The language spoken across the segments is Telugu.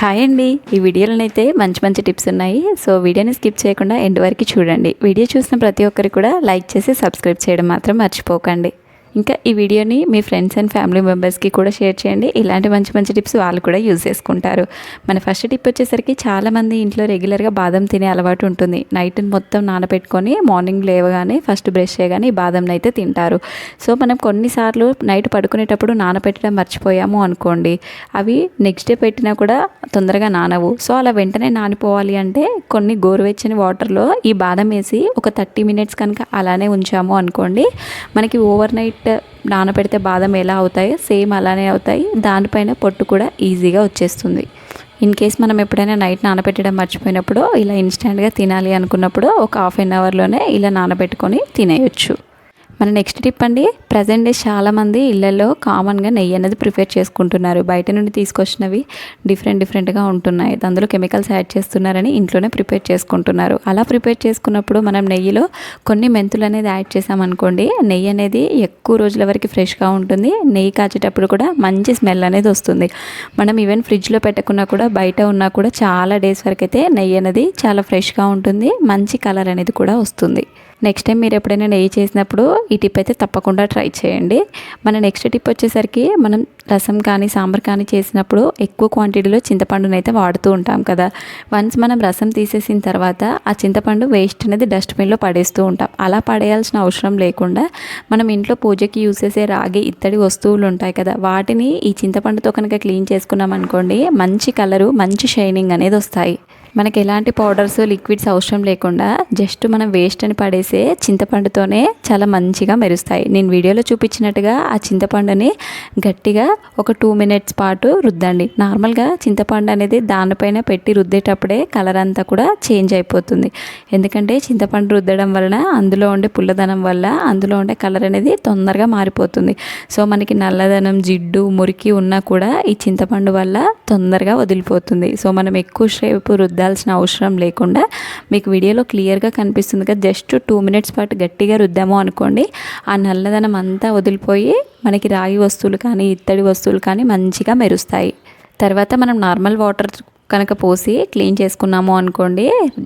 హాయ్ అండి. ఈ వీడియోలోనైతే మంచి మంచి టిప్స్ ఉన్నాయి. సో వీడియోని స్కిప్ చేయకుండా ఎండ్ వరకు చూడండి. వీడియో చూసిన ప్రతి ఒక్కరికి కూడా లైక్ చేసి సబ్స్క్రైబ్ చేయడం మాత్రం మర్చిపోకండి. ఇంకా ఈ వీడియోని మీ ఫ్రెండ్స్ అండ్ ఫ్యామిలీ మెంబర్స్కి కూడా షేర్ చేయండి. ఇలాంటి మంచి మంచి టిప్స్ వాళ్ళు కూడా యూజ్ చేసుకుంటారు. మన ఫస్ట్ టిప్ వచ్చేసరికి చాలామంది ఇంట్లో రెగ్యులర్గా బాదం తినే అలవాటు ఉంటుంది. నైట్ మొత్తం నానబెట్టుకొని మార్నింగ్ లేవగానే ఫస్ట్ బ్రష్ చేయగానే ఈ బాదంని అయితే తింటారు. సో మనం కొన్నిసార్లు నైట్ పడుకునేటప్పుడు నానబెట్టడం మర్చిపోయాము అనుకోండి. అవి నెక్స్ట్ డే పెట్టినా కూడా తొందరగా నానవు. సో అలా వెంటనే నానిపోవాలి అంటే కొన్ని గోరువెచ్చని వాటర్లో ఈ బాదం వేసి ఒక థర్టీ మినిట్స్ కనుక అలానే ఉంచాము అనుకోండి మనకి ఓవర్ నైట్ నానబెడితే బాదం ఎలా అవుతాయో సేమ్ అలానే అవుతాయి. దానిపైన పొట్టు కూడా ఈజీగా వచ్చేస్తుంది. ఇన్ కేస్ మనం ఎప్పుడైనా నైట్ నానబెట్టడం మర్చిపోయినప్పుడు ఇలా ఇన్స్టెంట్గా తినాలి అనుకున్నప్పుడు ఒక హాఫ్ అన్ అవర్లోనే ఇలా నానబెట్టుకొని తినేయొచ్చు. మన నెక్స్ట్ టిప్ అండి. ప్రజెంట్ డేస్ చాలామంది ఇళ్ళలో కామన్గా నెయ్యి అనేది ప్రిపేర్ చేసుకుంటున్నారు. బయట నుండి తీసుకొచ్చినవి డిఫరెంట్ డిఫరెంట్గా ఉంటున్నాయి. అందులో కెమికల్స్ యాడ్ చేస్తున్నారని ఇంట్లోనే ప్రిపేర్ చేసుకుంటున్నారు. అలా ప్రిపేర్ చేసుకున్నప్పుడు మనం నెయ్యిలో కొన్ని మెంతులు అనేది యాడ్ చేసామనుకోండి నెయ్యి అనేది ఎక్కువ రోజుల వరకు ఫ్రెష్గా ఉంటుంది. నెయ్యి కాచేటప్పుడు కూడా మంచి స్మెల్ అనేది వస్తుంది. మనం ఈవెన్ ఫ్రిడ్జ్లో పెట్టకున్నా కూడా బయట ఉన్నా కూడా చాలా డేస్ వరకు అయితే నెయ్యి అనేది చాలా ఫ్రెష్గా ఉంటుంది. మంచి కలర్ అనేది కూడా వస్తుంది. నెక్స్ట్ టైం మీరు ఎప్పుడైనా నెయ్యి చేసినప్పుడు ఈ టిప్ అయితే తప్పకుండా ట్రై చేయండి. మన నెక్స్ట్ టిప్ వచ్చేసరికి మనం రసం కానీ సాంబార్ కానీ చేసినప్పుడు ఎక్కువ క్వాంటిటీలో చింతపండును అయితే వాడుతూ ఉంటాం కదా. వన్స్ మనం రసం తీసేసిన తర్వాత ఆ చింతపండు వేస్ట్ అనేది డస్ట్బిన్లో పడేస్తూ ఉంటాం. అలా పడేయాల్సిన అవసరం లేకుండా మనం ఇంట్లో పూజకి యూస్ చేసే రాగి ఇత్తడి వస్తువులు ఉంటాయి కదా. వాటిని ఈ చింతపండుతో కనుక క్లీన్ చేసుకున్నాం అనుకోండి మంచి కలరు మంచి షైనింగ్ అనేది వస్తాయి. మనకి ఎలాంటి పౌడర్స్ లిక్విడ్స్ అవసరం లేకుండా జస్ట్ మనం వేస్ట్ అని పడేసే చింతపండుతోనే చాలా మంచిగా మెరుస్తాయి. నేను వీడియోలో చూపించినట్టుగా ఆ చింతపండుని గట్టిగా ఒక టూ మినిట్స్ పాటు రుద్దండి. నార్మల్గా చింతపండు అనేది దానిపైన పెట్టి రుద్దేటప్పుడే కలర్ అంతా కూడా చేంజ్ అయిపోతుంది. ఎందుకంటే చింతపండు రుద్దడం వలన అందులో ఉండే పుల్లదనం వల్ల అందులో ఉండే కలర్ అనేది తొందరగా మారిపోతుంది. సో మనకి నల్లదనం జిడ్డు మురికి ఉన్నా కూడా ఈ చింతపండు వల్ల తొందరగా వదిలిపోతుంది. సో మనం ఎక్కువ సేపు రుద్దాల్సిన అవసరం లేకుండా మీకు వీడియోలో క్లియర్గా కనిపిస్తుంది కదా జస్ట్ టూ మినిట్స్ పాటు గట్టిగా రుద్దాము అనుకోండి. ఆ నల్లదనం అంతా వదిలిపోయి మనకి రాగి వస్తువులు కానీ ఇత్తడి వస్తువులు కానీ మంచిగా మెరుస్తాయి. తర్వాత మనం నార్మల్ వాటర్ కనుక పోసి క్లీన్ చేసుకున్నాము అనుకోండి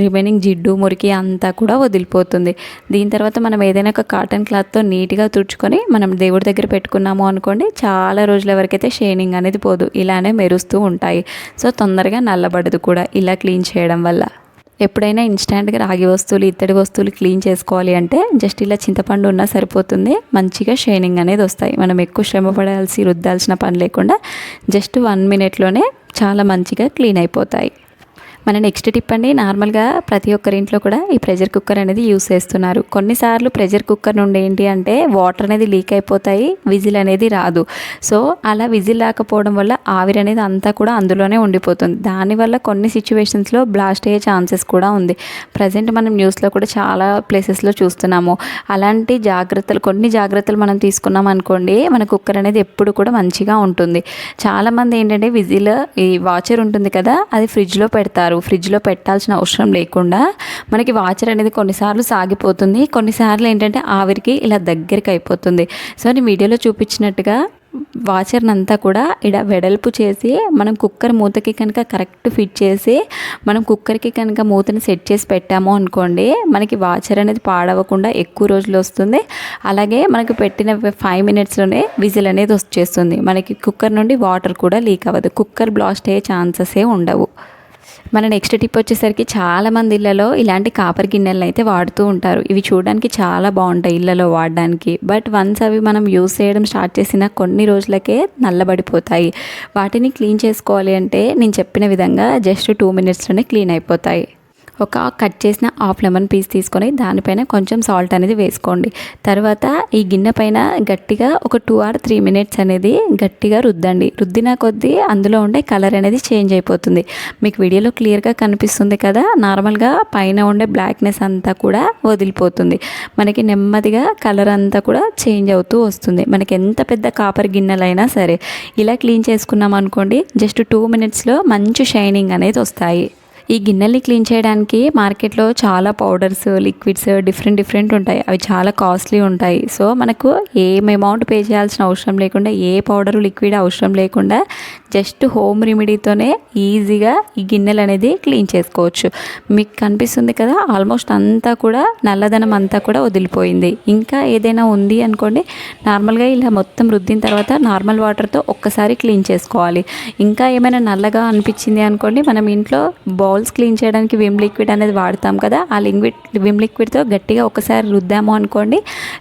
రిమైనింగ్ జిడ్డు మురికి అంతా కూడా వదిలిపోతుంది. దీని తర్వాత మనం ఏదైనా ఒక కాటన్ క్లాత్తో నీట్గా తుడుచుకొని మనం దేవుడి దగ్గర పెట్టుకున్నాము అనుకోండి చాలా రోజుల వరకైతే షైనింగ్ అనేది పోదు. ఇలానే మెరుస్తూ ఉంటాయి. సో తొందరగా నల్లబడదు కూడా ఇలా క్లీన్ చేయడం వల్ల. ఎప్పుడైనా ఇన్స్టాంట్గా రాగి వస్తువులు ఇత్తడి వస్తువులు క్లీన్ చేసుకోవాలి అంటే జస్ట్ ఇలా చింతపండు ఉన్నా సరిపోతుంది. మంచిగా షైనింగ్ అనేది వస్తాయి. మనం ఎక్కువ శ్రమ పడాల్సి రుద్దాల్సిన పని లేకుండా జస్ట్ వన్ మినిట్లోనే చాలా మంచిగా క్లీన్ అయిపోతాయి. మన నెక్స్ట్ టిప్ అండి నార్మల్గా ప్రతి ఒక్కరి ఇంట్లో కూడా ఈ ప్రెషర్ కుక్కర్ అనేది యూస్ చేస్తున్నారు. కొన్నిసార్లు ప్రెషర్ కుక్కర్ నుండి ఏంటి అంటే వాటర్ అనేది లీక్ అయిపోతాయి విజిల్ అనేది రాదు. సో అలా విజిల్ రాకపోవడం వల్ల ఆవిరి అనేది అంతా కూడా అందులోనే ఉండిపోతుంది. దానివల్ల కొన్ని సిచ్యువేషన్స్లో బ్లాస్ట్ అయ్యే ఛాన్సెస్ కూడా ఉంది. ప్రజెంట్ మనం న్యూస్లో కూడా చాలా ప్లేసెస్లో చూస్తున్నాము. అలాంటి జాగ్రత్తలు కొన్ని జాగ్రత్తలు మనం తీసుకున్నాం అనుకోండి మన కుక్కర్ అనేది ఎప్పుడు కూడా మంచిగా ఉంటుంది. చాలామంది ఏంటంటే విజిల్ ఈ వాచర్ ఉంటుంది కదా అది ఫ్రిడ్జ్లో పెడతారు. ఫ్రిడ్జ్లో పెట్టాల్సిన అవసరం లేకుండా మనకి వాచర్ అనేది కొన్నిసార్లు సాగిపోతుంది. కొన్నిసార్లు ఏంటంటే ఆవిరికి ఇలా దగ్గరికి అయిపోతుంది. సో నేను వీడియోలో చూపించినట్టుగా వాచర్ని అంతా కూడా ఇడ వెడల్పు చేసి మనం కుక్కర్ మూతకి కనుక కరెక్ట్ ఫిట్ చేసి మనం కుక్కర్కి కనుక మూతని సెట్ చేసి పెట్టాము అనుకోండి మనకి వాచర్ అనేది పాడవకుండా ఎక్కువ రోజులు వస్తుంది. అలాగే మనకి పెట్టిన ఫైవ్ మినిట్స్లోనే విజిల్ అనేది వచ్చేస్తుంది. మనకి కుక్కర్ నుండి వాటర్ కూడా లీక్ అవ్వదు. కుక్కర్ బ్లాస్ట్ అయ్యే ఛాన్సెసే ఉండవు. మన నెక్స్ట్ టిప్ వచ్చేసరికి చాలా మంది ఇళ్ళలో ఇలాంటి కాపర్ గిన్నెలను అయితే వాడుతూ ఉంటారు. ఇవి చూడడానికి చాలా బాగుంటాయి ఇళ్ళలో వాడడానికి. బట్ వన్స్ అవి మనం యూస్ చేయడం స్టార్ట్ చేసిన కొన్ని రోజులకే నల్లబడిపోతాయి. వాటిని క్లీన్ చేసుకోవాలి అంటే నేను చెప్పిన విధంగా జస్ట్ టూ మినిట్స్లోనే క్లీన్ అయిపోతాయి. ఒక కట్ చేసిన హాఫ్ లెమన్ పీస్ తీసుకొని దానిపైన కొంచెం సాల్ట్ అనేది వేసుకోండి. తర్వాత ఈ గిన్నె పైన గట్టిగా ఒక టూ ఆర్ త్రీ మినిట్స్ అనేది గట్టిగా రుద్దండి. రుద్దిన కొద్దీ అందులో ఉండే కలర్ అనేది చేంజ్ అయిపోతుంది. మీకు వీడియోలో క్లియర్గా కనిపిస్తుంది కదా? నార్మల్గా పైన ఉండే బ్లాక్నెస్ అంతా కూడా వదిలిపోతుంది. మనకి నెమ్మదిగా కలర్ అంతా కూడా చేంజ్ అవుతూ వస్తుంది. మనకి ఎంత పెద్ద కాపర్ గిన్నెలైనా సరే. ఇలా క్లీన్ చేసుకున్నాం అనుకోండి జస్ట్ టూ మినిట్స్లో మంచి షైనింగ్ అనేది వస్తాయి. ఈ గిన్నెల్ని క్లీన్ చేయడానికి మార్కెట్లో చాలా పౌడర్స్ లిక్విడ్స్ డిఫరెంట్ డిఫరెంట్ ఉంటాయి. అవి చాలా కాస్ట్లీ ఉంటాయి. సో మనకు ఏం అమౌంట్ పే చేయాల్సిన అవసరం లేకుండా ఏ పౌడర్ లిక్విడ్ అవసరం లేకుండా జస్ట్ హోమ్ రెమెడీతోనే ఈజీగా ఈ గిన్నెలు అనేది క్లీన్ చేసుకోవచ్చు. మీకు కనిపిస్తుంది కదా ఆల్మోస్ట్ అంతా కూడా నల్లదనం అంతా కూడా వదిలిపోయింది. ఇంకా ఏదైనా ఉంది అనుకోండి నార్మల్గా ఇలా మొత్తం రుద్దిన తర్వాత నార్మల్ వాటర్తో ఒక్కసారి క్లీన్ చేసుకోవాలి. ఇంకా ఏమైనా నల్లగా అనిపించింది అనుకోండి మనం ఇంట్లో బౌల్స్ క్లీన్ చేయడానికి విమ్ లిక్విడ్ అనేది వాడతాం కదా ఆ లిక్విడ్ విమ్ లిక్విడ్తో గట్టిగా ఒకసారి రుద్దాము అనుకోండి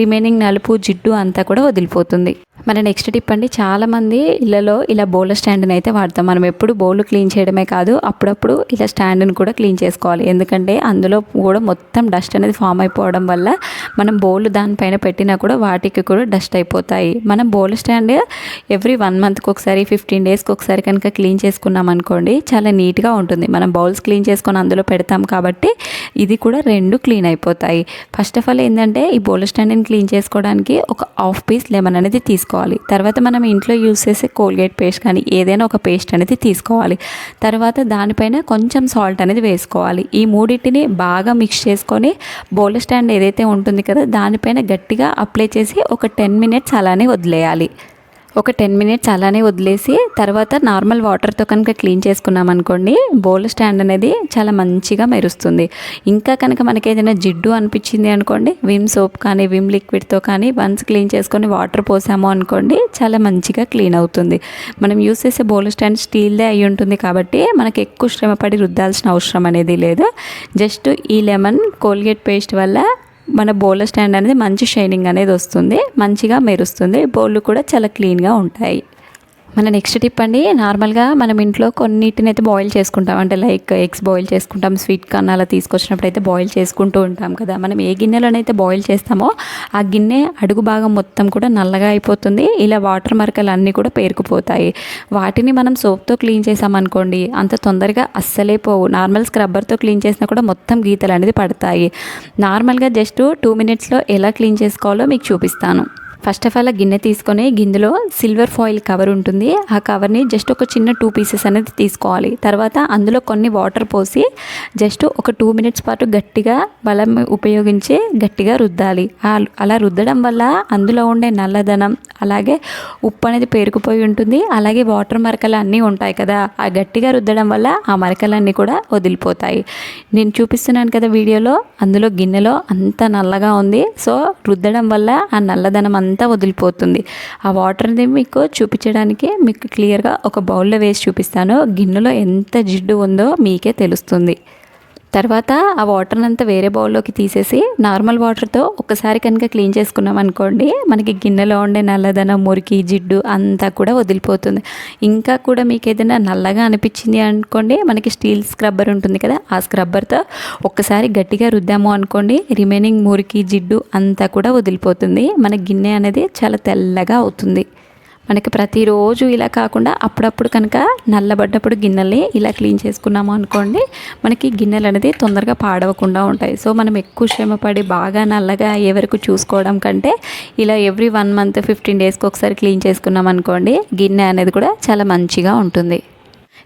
రిమైనింగ్ నలుపు జిడ్డు అంతా కూడా వదిలిపోతుంది. మన నెక్స్ట్ టిప్ అండి చాలామంది ఇళ్ళలో ఇలా బౌల్ స్టాండ్ని అయితే వాడతాం. మనం ఎప్పుడు బౌల్ క్లీన్ చేయడమే కాదు అప్పుడప్పుడు ఇలా స్టాండ్ని కూడా క్లీన్ చేసుకోవాలి. ఎందుకంటే అందులో కూడా మొత్తం డస్ట్ అనేది ఫామ్ అయిపోవడం వల్ల మనం బౌల్ దానిపైన పెట్టినా కూడా వాటికి కూడా డస్ట్ అయిపోతాయి. మనం బౌల్ స్టాండ్ ఎవ్రీ వన్ మంత్కి ఒకసారి ఫిఫ్టీన్ డేస్కి ఒకసారి కనుక క్లీన్ చేసుకున్నాం అనుకోండి చాలా నీట్గా ఉంటుంది. మనం బౌల్స్ క్లీన్ చేసుకొని అందులో పెడతాం కాబట్టి ఇది కూడా రెండు క్లీన్ అయిపోతాయి. ఫస్ట్ ఆఫ్ ఆల్ ఏంటంటే ఈ బౌల్ స్టాండ్ని క్లీన్ చేసుకోవడానికి ఒక హాఫ్ పీస్ లెమన్ అనేది తీసుకోవాలి. తర్వాత మనం ఇంట్లో యూస్ చేసే కోల్గేట్ పేస్ట్ కానీ ఏదైనా ఒక పేస్ట్ అనేది తీసుకోవాలి. తర్వాత దానిపైన కొంచెం సాల్ట్ అనేది వేసుకోవాలి. ఈ మూడింటిని బాగా మిక్స్ చేసుకొని బౌల్ స్టాండ్ ఏదైతే ఉంటుంది కదా దానిపైన గట్టిగా అప్లై చేసి ఒక టెన్ మినిట్స్ అలానే వదిలేయాలి. ఒక టెన్ మినిట్స్ అలానే వదిలేసి తర్వాత నార్మల్ వాటర్తో కనుక క్లీన్ చేసుకున్నాం అనుకోండి బౌల్ స్టాండ్ అనేది చాలా మంచిగా మెరుస్తుంది. ఇంకా కనుక మనకి ఏదైనా జిడ్డు అనిపించింది అనుకోండి విమ్ సోప్ కానీ విమ్ లిక్విడ్తో కానీ వన్స్ క్లీన్ చేసుకొని వాటర్ పోసాము అనుకోండి చాలా మంచిగా క్లీన్ అవుతుంది. మనం యూస్ చేసే బౌల్ స్టాండ్ స్టీల్దే అయి ఉంటుంది కాబట్టి మనకి ఎక్కువ శ్రమ పడి రుద్దాల్సిన అవసరం అనేది లేదు. జస్ట్ ఈ లెమన్ కోల్గేట్ పేస్ట్ వల్ల మన బౌల్ స్టాండ్ అనేది మంచి షైనింగ్ అనేది వస్తుంది మంచిగా మెరుస్తుంది బౌళ్ళు కూడా చాలా క్లీన్గా ఉంటాయి. మన నెక్స్ట్ టిప్ అండి నార్మల్గా మనం ఇంట్లో కొన్నిటిని అయితే బాయిల్ చేసుకుంటాం. అంటే లైక్ ఎగ్స్ బాయిల్ చేసుకుంటాం స్వీట్ కార్న్ అలా తీసుకొచ్చినప్పుడు అయితే బాయిల్ చేసుకుంటూ ఉంటాం కదా. మనం ఏ గిన్నెలోనైతే బాయిల్ చేస్తామో ఆ గిన్నె అడుగు భాగం మొత్తం కూడా నల్లగా అయిపోతుంది. ఇలా వాటర్ మరకలు అన్నీ కూడా పేరుకుపోతాయి. వాటిని మనం సోప్తో క్లీన్ చేసామనుకోండి అంత తొందరగా అస్సలే పోవు. నార్మల్ స్క్రబ్బర్తో క్లీన్ చేసినా కూడా మొత్తం గీతలు అనేది పడతాయి. నార్మల్గా జస్ట్ టూ మినిట్స్లో ఎలా క్లీన్ చేసుకోవాలో మీకు చూపిస్తాను. ఫస్ట్ ఆఫ్ ఆల్ ఆ గిన్నె తీసుకొని గిన్నెలో సిల్వర్ ఫాయిల్ కవర్ ఉంటుంది. ఆ కవర్ని జస్ట్ ఒక చిన్న టూ పీసెస్ అనేది తీసుకోవాలి. తర్వాత అందులో కొన్ని వాటర్ పోసి జస్ట్ ఒక టూ మినిట్స్ పాటు గట్టిగా బలం ఉపయోగించి గట్టిగా రుద్దాలి. అలా రుద్దడం వల్ల అందులో ఉండే నల్లదనం అలాగే ఉప్పు అనేది పేరుకుపోయి ఉంటుంది. అలాగే వాటర్ మరకలు అన్నీ ఉంటాయి కదా. ఆ గట్టిగా రుద్దడం వల్ల ఆ మరకలన్నీ కూడా వదిలిపోతాయి. నేను చూపిస్తున్నాను కదా వీడియోలో. అందులో గిన్నెలో అంత నల్లగా ఉంది. సో రుద్దడం వల్ల ఆ నల్లదనం అంతా వదిలిపోతుంది. ఆ వాటర్ని మీకు చూపించడానికి మీకు క్లియర్గా ఒక బౌల్లో వేసి చూపిస్తాను. గిన్నెలో ఎంత జిడ్డు ఉందో మీకే తెలుస్తుంది. తర్వాత ఆ వాటర్ని అంతా వేరే బౌల్లోకి తీసేసి నార్మల్ వాటర్తో ఒకసారి కనుక క్లీన్ చేసుకున్నాం అనుకోండి మనకి గిన్నెలో ఉండే నల్లదనం మురికి జిడ్డు అంతా కూడా వదిలిపోతుంది. ఇంకా కూడా మీకు ఏదైనా నల్లగా అనిపించింది అనుకోండి మనకి స్టీల్ స్క్రబ్బర్ ఉంటుంది కదా ఆ స్క్రబ్బర్తో ఒక్కసారి గట్టిగా రుద్దాము అనుకోండి రిమైనింగ్ మురికి జిడ్డు అంతా కూడా వదిలిపోతుంది. మన గిన్నె అనేది చాలా తెల్లగా అవుతుంది. మనకి ప్రతిరోజు ఇలా కాకుండా అప్పుడప్పుడు కనుక నల్లబడ్డప్పుడు గిన్నెల్ని ఇలా క్లీన్ చేసుకున్నాము అనుకోండి మనకి గిన్నెలు అనేది తొందరగా పాడవకుండా ఉంటాయి. సో మనం ఎక్కువ శ్రమ పడి బాగా నల్లగా అయ్యే వరకు చూసుకోవడం కంటే ఇలా ఎవ్రీ వన్ మంత్ ఫిఫ్టీన్ డేస్కి ఒకసారి క్లీన్ చేసుకున్నాం అనుకోండి గిన్నె అనేది కూడా చాలా మంచిగా ఉంటుంది.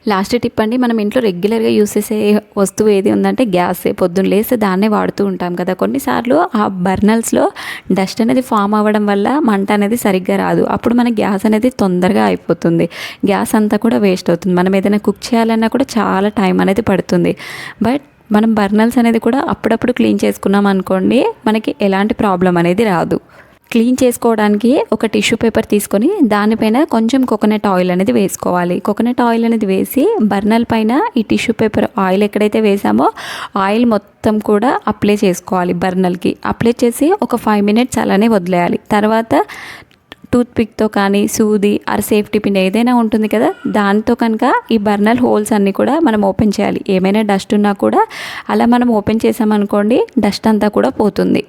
లాస్ట్ టిప్ అండి మనం ఇంట్లో రెగ్యులర్గా యూస్ చేసే వస్తువు ఏది ఉందంటే గ్యాస్ పొద్దున్న లేస్తే దాన్నే వాడుతూ ఉంటాం కదా. కొన్నిసార్లు ఆ బర్నల్స్లో డస్ట్ అనేది ఫామ్ అవ్వడం వల్ల మంట అనేది సరిగ్గా రాదు. అప్పుడు మన గ్యాస్ అనేది తొందరగా అయిపోతుంది. గ్యాస్ అంతా కూడా వేస్ట్ అవుతుంది. మనం ఏదైనా కుక్ చేయాలన్నా కూడా చాలా టైం అనేది పడుతుంది. బట్ మనం బర్నల్స్ అనేది కూడా అప్పుడప్పుడు క్లీన్ చేసుకున్నాం అనుకోండి మనకి ఎలాంటి ప్రాబ్లం అనేది రాదు. క్లీన్ చేసుకోవడానికి ఒక టిష్యూ పేపర్ తీసుకొని దానిపైన కొంచెం కోకోనట్ ఆయిల్ అనేది వేసుకోవాలి. కోకోనట్ ఆయిల్ అనేది వేసి బర్నల్ పైన ఈ టిష్యూ పేపర్ ఆయిల్ ఎక్కడైతే వేసామో ఆయిల్ మొత్తం కూడా అప్లై చేసుకోవాలి బర్నల్కి. అప్లై చేసి ఒక ఫైవ్ మినిట్స్ అలానే వదిలేయాలి. తర్వాత టూత్పిక్తో కానీ సూది ఆర్ సేఫ్టీ పిన్ ఏదైనా ఉంటుంది కదా దాంతో కనుక ఈ బర్నల్ హోల్స్ అన్నీ కూడా మనం ఓపెన్ చేయాలి. ఏమైనా డస్ట్ ఉన్నా కూడా అలా మనం ఓపెన్ చేసామనుకోండి డస్ట్ అంతా కూడా పోతుంది.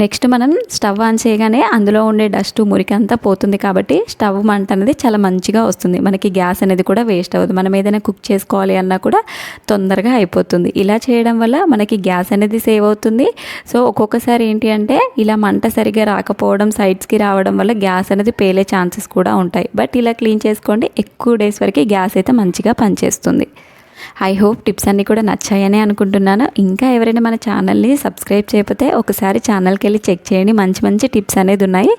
నెక్స్ట్ మనం స్టవ్ ఆన్ చేయగానే అందులో ఉండే డస్ట్ మురికి అంతా పోతుంది కాబట్టి స్టవ్ మంట అనేది చాలా మంచిగా వస్తుంది. మనకి గ్యాస్ అనేది కూడా వేస్ట్ అవ్వదు. మనం ఏదైనా కుక్ చేసుకోవాలి అన్నా కూడా తొందరగా అయిపోతుంది. ఇలా చేయడం వల్ల మనకి గ్యాస్ అనేది సేవ్ అవుతుంది. సో ఒక్కొక్కసారి ఏంటి అంటే ఇలా మంట సరిగా రాకపోవడం సైడ్స్కి రావడం వల్ల గ్యాస్ అనేది పేలే ఛాన్సెస్ కూడా ఉంటాయి. బట్ ఇలా క్లీన్ చేసుకోండి ఎక్కువ డేస్ వరకు గ్యాస్ అయితే మంచిగా పనిచేస్తుంది. ఐ హోప్ టిప్స్ అన్నీ కూడా నచ్చాయని అనుకుంటున్నాను. ఇంకా ఎవరైనా మన ఛానల్ని సబ్స్క్రైబ్ చేయకపోతే ఒకసారి ఛానల్కి వెళ్ళి చెక్ చేయండి. మంచి మంచి టిప్స్ అనేది ఉన్నాయి.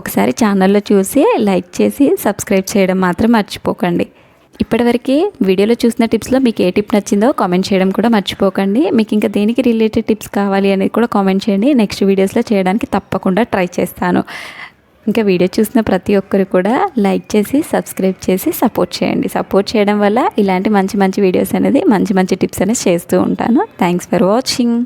ఒకసారి ఛానల్లో చూసి లైక్ చేసి సబ్స్క్రైబ్ చేయడం మాత్రం మర్చిపోకండి. ఇప్పటివరకు వీడియోలో చూసిన టిప్స్లో మీకు ఏ టిప్ నచ్చిందో కామెంట్ చేయడం కూడా మర్చిపోకండి. మీకు ఇంకా దేనికి రిలేటెడ్ టిప్స్ కావాలి అనేది కూడా కామెంట్ చేయండి. నెక్స్ట్ వీడియోస్లో చేయడానికి తప్పకుండా ట్రై చేస్తాను. ఇంకా వీడియో చూసిన ప్రతి ఒక్కరు కూడా లైక్ చేసి సబ్స్క్రైబ్ చేసి సపోర్ట్ చేయండి. సపోర్ట్ చేయడం వల్ల ఇలాంటి మంచి మంచి వీడియోస్ అనేది మంచి మంచి టిప్స్ అనేది చేస్తూ ఉంటాను. Thanks for watching